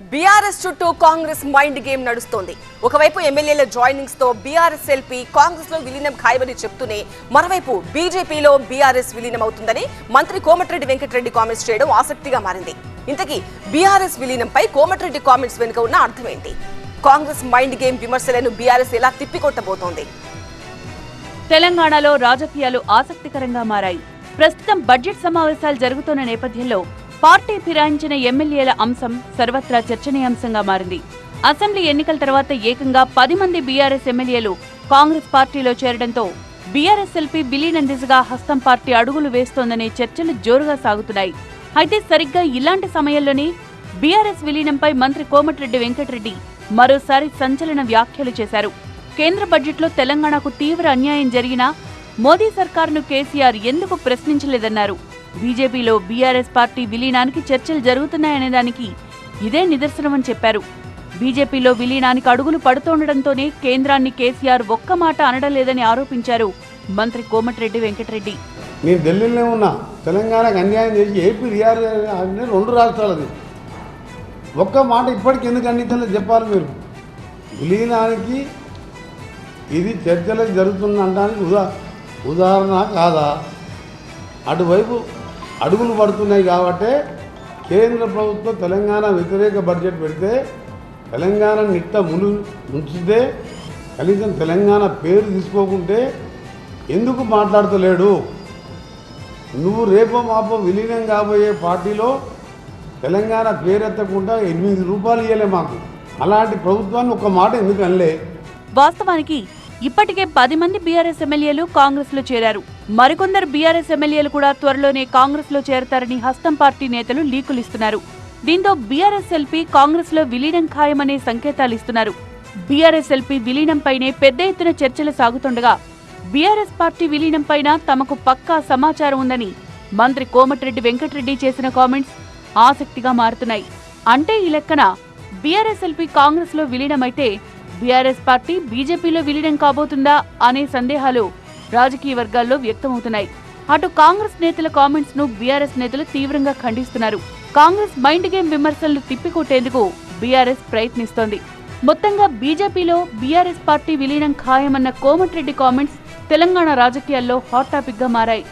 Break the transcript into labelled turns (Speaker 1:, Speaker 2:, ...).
Speaker 1: BRS చుట్టూ Congress mind game నడుస్తోంది. ఒకవైపు ఎమ్మెల్యేల జాయినింగ్స్తో బీఆర్ఎస్ ఎల్పీ కాంగ్రెస్లో విలీనం ఖాయమని చెప్తూనే మరోవైపు బీజేపీలో బీఆర్ఎస్ విలీనం అవుతుందని మంత్రి కోమటిరెడ్డి వెంకటరెడ్డి కామెంట్స్ చేయడం ఆసక్తిగా మారింది. ఇంతకీ బీఆర్ఎస్ విలీనంపై కోమటిరెడ్డి కామెంట్స్ వెనుక ఉన్న అర్థమేంటి? కాంగ్రెస్ మైండ్ గేమ్ విమర్శలను బీఆర్ఎస్ ఎలా తిప్పికొట్టబోతోంది?
Speaker 2: తెలంగాణలో రాజకీయాలు ఆసక్తికరంగా మారాయి. ప్రస్తుతం బడ్జెట్ సమావేశాలు జరుగుతున్న నేపథ్యంలో పార్టీ ఫిరాయించిన ఎమ్మెల్యేల అంశం సర్వత్రా చర్చనీయాంశంగా మారింది. అసెంబ్లీ ఎన్నికల తర్వాత ఏకంగా పది మంది బీఆర్ఎస్ ఎమ్మెల్యేలు కాంగ్రెస్ పార్టీలో చేరడంతో బీఆర్ఎస్ ఎల్పీ విలీనం దిశగా హస్తం పార్టీ అడుగులు వేస్తోందనే చర్చలు జోరుగా సాగుతున్నాయి. అయితే సరిగ్గా ఇలాంటి సమయంలోనే బీఆర్ఎస్ విలీనంపై మంత్రి కోమటిరెడ్డి వెంకటరెడ్డి మరోసారి సంచలన వ్యాఖ్యలు చేశారు. కేంద్ర బడ్జెట్లో తెలంగాణకు తీవ్ర అన్యాయం జరిగినా మోదీ సర్కారును కేసీఆర్ ఎందుకు ప్రశ్నించలేదన్నారు? బీజేపీలో బీఆర్ఎస్ పార్టీ విలీనానికి చర్చలు జరుగుతున్నాయనే దానికి ఇదే నిదర్శనమని చెప్పారు. బీజేపీలో విలీనానికి అడుగులు పడుతుండటంతోనే కేంద్రాన్ని కేసీఆర్ ఒక్క మాట అనడం లేదని ఆరోపించారు మంత్రి కోమటిరెడ్డి వెంకటరెడ్డి.
Speaker 3: నేను ఢిల్లీలోనే ఉన్నా తెలంగాణకు అన్యాయం చేసి ఏపీ రియార్ రెండు రెండు రాష్ట్రాలది. ఒక్క మాట ఇప్పటికి ఎందుకు అందించలేదు చెప్పాలి మీరు? విలీనానికి ఇది చర్చలకు జరుగుతుంది అనడానికి ఉదా ఉదాహరణ కాదా? అటువైపు అడుగులు పడుతున్నాయి కాబట్టే కేంద్ర ప్రభుత్వం తెలంగాణ వ్యతిరేక బడ్జెట్ పెడితే తెలంగాణ నిట్ట ములు ఉంచితే కనీసం తెలంగాణ పేరు తీసుకోకుంటే ఎందుకు మాట్లాడతలేడు? నువ్వు రేపో మాపో విలీనం కాబోయే పార్టీలో తెలంగాణ పేరెత్తకుండా ఎనిమిది రూపాయలు ఇవ్వలే మాకు. అలాంటి ప్రభుత్వాన్ని ఒక మాట ఎందుకు అనలే?
Speaker 2: వాస్తవానికి ఇప్పటికే పది మంది బీఆర్ఎస్ ఎమ్మెల్యేలు కాంగ్రెస్లో చేరారు. మరికొందరు బీఆర్ఎస్ ఎమ్మెల్యేలు కూడా త్వరలోనే కాంగ్రెస్లో చేరతారని హస్తం పార్టీ నేతలు లీకులిస్తున్నారు దీంతో బీఆర్ఎస్ ఎల్పీ కాంగ్రెస్లో విలీనం ఖాయమనే సంకేతాలు ఇస్తున్నారు. బీఆర్ఎస్ ఎల్పీ విలీనంపైనే పెద్ద ఎత్తున చర్చలు సాగుతుండగా బీఆర్ఎస్ పార్టీ విలీనంపైన తమకు పక్కా సమాచారం ఉందని మంత్రి కోమటిరెడ్డి వెంకటరెడ్డి చేసిన కామెంట్స్ ఆసక్తిగా మారుతున్నాయి. అంటే ఈ లెక్కన బీఆర్ఎస్ ఎల్పీ కాంగ్రెస్లో విలీనమైతే బీఆర్ఎస్ పార్టీ బీజేపీలో విలీనం కాబోతుందా అనే సందేహాలు రాజకీయ వర్గాల్లో వ్యక్తమవుతున్నాయి. అటు కాంగ్రెస్ నేతల కామెంట్స్ను బీఆర్ఎస్ నేతలు తీవ్రంగా ఖండిస్తున్నారు. కాంగ్రెస్ మైండ్ గేమ్ విమర్శలను తిప్పికొట్టేందుకు బీఆర్ఎస్ ప్రయత్నిస్తోంది. మొత్తంగా బీజేపీలో బీఆర్ఎస్ పార్టీ విలీనం ఖాయమన్న కోమటిరెడ్డి కామెంట్స్ తెలంగాణ రాజకీయాల్లో హాట్ టాపిక్గా మారాయి.